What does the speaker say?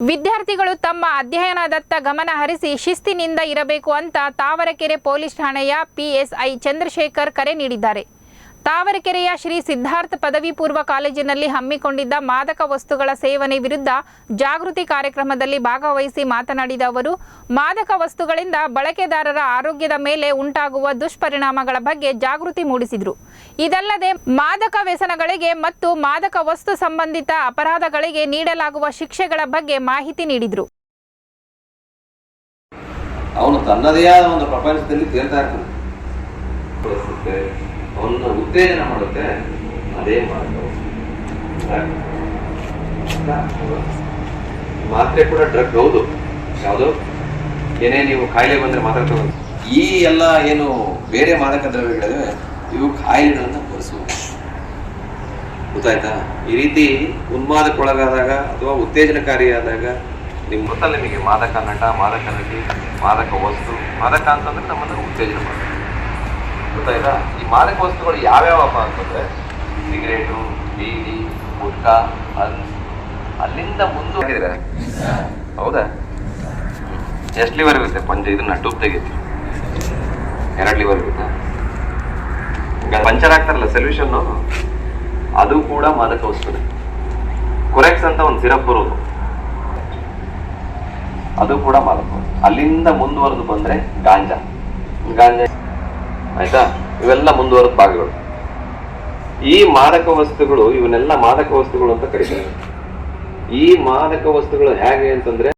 ವಿದ್ಯಾರ್ಥಿಗಳು ತಮ್ಮ ಅಧ್ಯಯನದತ್ತ ಗಮನ ಹರಿಸಿ ಶಿಸ್ತಿನಿಂದ ಇರಬೇಕು ಅಂತ ತಾವರಕೆರೆ ಪೊಲೀಸ್ ಠಾಣೆಯ ಪಿಎಸ್ಐ ಚಂದ್ರಶೇಖರ್ ಕರೆ ನೀಡಿದ್ದಾರೆ. ತಾವರೆಕೆರೆಯ ಶ್ರೀ ಸಿದ್ಧಾರ್ಥ ಪದವಿ ಪೂರ್ವ ಕಾಲೇಜಿನಲ್ಲಿ ಹಮ್ಮಿಕೊಂಡಿದ್ದ ಮಾದಕ ವಸ್ತುಗಳ ಸೇವನೆ ವಿರುದ್ಧ ಜಾಗೃತಿ ಕಾರ್ಯಕ್ರಮದಲ್ಲಿ ಭಾಗವಹಿಸಿ ಮಾತನಾಡಿದ ಅವರು, ಮಾದಕ ವಸ್ತುಗಳಿಂದ ಬಳಕೆದಾರರ ಆರೋಗ್ಯದ ಮೇಲೆ ಉಂಟಾಗುವ ದುಷ್ಪರಿಣಾಮಗಳ ಬಗ್ಗೆ ಜಾಗೃತಿ ಮೂಡಿಸಿದರು. ಇದಲ್ಲದೆ ಮಾದಕ ವ್ಯಸನಗಳಿಗೆ ಮತ್ತು ಮಾದಕ ವಸ್ತು ಸಂಬಂಧಿತ ಅಪರಾಧಗಳಿಗೆ ನೀಡಲಾಗುವ ಶಿಕ್ಷೆಗಳ ಬಗ್ಗೆ ಮಾಹಿತಿ ನೀಡಿದರು. ಅವನು ತನ್ನದೇ ಆದ ಒಂದು ಪ್ರಪಂಚದಲ್ಲಿ ತೇಲ್ತಾ ಇರ್ತಾನೆ ಅವನ್ನ ಉತ್ತೇಜನ ಮಾಡುತ್ತೆ, ಅದೇ ಮಾರ್ಗ. ಮಾತ್ರೆ ಕೂಡ ಡ್ರಗ್ ಹೌದು. ಯಾವುದು? ಏನೇ ನೀವು ಕಾಯಿಲೆ ಬಂದ್ರೆ ಮಾತ್ರ ಈ ಎಲ್ಲ ಏನು ಬೇರೆ ಮಾದಕ ದ್ರವ್ಯಗಳಿವೆ ಇವು ಕಾಯಿಲೆಗಳನ್ನ ಬರೆಸುವ ಗೊತ್ತಾಯ್ತಾ? ಈ ರೀತಿ ಉನ್ಮಾದಕ್ಕೊಳಗಾದಾಗ ಅಥವಾ ಉತ್ತೇಜನಕಾರಿಯಾದಾಗ ನಿಮ್ಮ ಗೊತ್ತಲ್ಲ ನಿಮಗೆ ಮಾದಕ ನಟ, ಮಾದಕ ನಟಿ, ಮಾದಕ ವಸ್ತು, ಮಾದಕ ಅಂತಂದ್ರೆ ನಮ್ಮನ್ನು ಉತ್ತೇಜನ ಮಾಡುತ್ತೆ ಗೊತ್ತಾಯ್ತಾ ಈ ಮಾದಕ ವಸ್ತುಗಳು ಯಾವ್ಯಾವಪ್ಪ ಅಂತಂದ್ರೆ ಸಿಗರೇಟು ಬೀಡಿ ಗುಟ್ಕಾ, ಹನ್ಸ್. ಅಲ್ಲಿಂದ ಮುಂದೆ ಹೌದಾ? ಎಷ್ಟು ಲಿವರ್ ಇರುತ್ತೆ? ಪಂಚ, ಇದನ್ನ ಟೂಬ್ ತೆಗೀತಿ ಎರಡು ಲಿವರ್ ಇರುತ್ತೆ. ಪಂಚರ್ ಆಗ್ತಾರಲ್ಲ ಸೊಲ್ಯೂಷನ್ ಅದು ಕೂಡ ಮಾದಕ ವಸ್ತುನೇ. ಕೊರೆಕ್ಸ್ ಅಂತ ಒಂದು ಸಿರಪ್ ಬರೋದು. ಅದು ಕೂಡ ಮಾದಕ. ಅಲ್ಲಿಂದ ಮುಂದುವರೆದು ಬಂದ್ರೆ ಗಾಂಜಾ. ಗಾಂಜಾ ಆಯ್ತಾ? ಇವೆಲ್ಲ ಮುಂದುವರೆದ ಭಾಗಗಳು. ಈ ಮಾದಕ ವಸ್ತುಗಳು ಇವನ್ನೆಲ್ಲ ಮಾದಕ ವಸ್ತುಗಳು ಅಂತ ಕರೀತಾರೆ. ಈ ಮಾದಕ ವಸ್ತುಗಳು ಹೇಗೆ ಅಂತಂದ್ರೆ